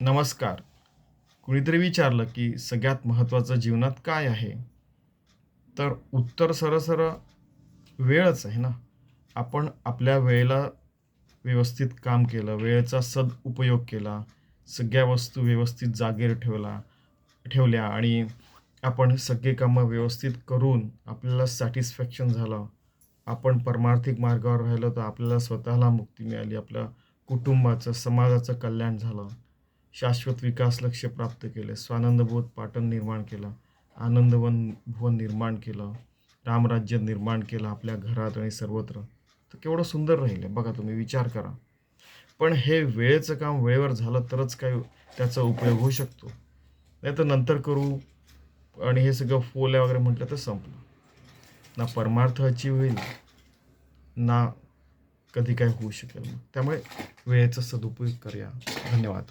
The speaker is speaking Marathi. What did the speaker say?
नमस्कार. कुणीतरी विचारलं की सगळ्यात महत्त्वाचं जीवनात काय आहे? तर उत्तर सरसर वेळच आहे ना. आपण आपल्या वेळेला व्यवस्थित काम केलं वेळेचा सदउपयोग केला सगळ्या वस्तू व्यवस्थित जागेवर ठेवला ठेवल्या आणि आपण सगळे कामं व्यवस्थित करून आपल्याला सॅटिस्फॅक्शन झालं. आपण परमार्थिक मार्गावर राहिलो तर आपल्याला स्वतःला मुक्ती मिळाली आपल्या कुटुंबाचं समाजाचं कल्याण झालं. शाश्वत विकास लक्ष प्राप्त केले. स्वानंदबोध पाटण निर्माण केला. आनंदवन भुवन निर्माण केलं. रामराज्य निर्माण केलं आपल्या घरात आणि सर्वत्र. तर केवढं सुंदर राहील. आहे. बघा तुम्ही विचार करा. पण हे वेळेचं काम वेळेवर झालं तरच काय त्याचा उपयोग होऊ शकतो. नाही तर नंतर करू आणि हे सगळं फोल्या वगैरे म्हटलं तर संपलं. ना परमार्थ अचीव होईल ना कधी काय होऊ शकेल. त्यामुळे वेळेचा सदुपयोग करूया. धन्यवाद.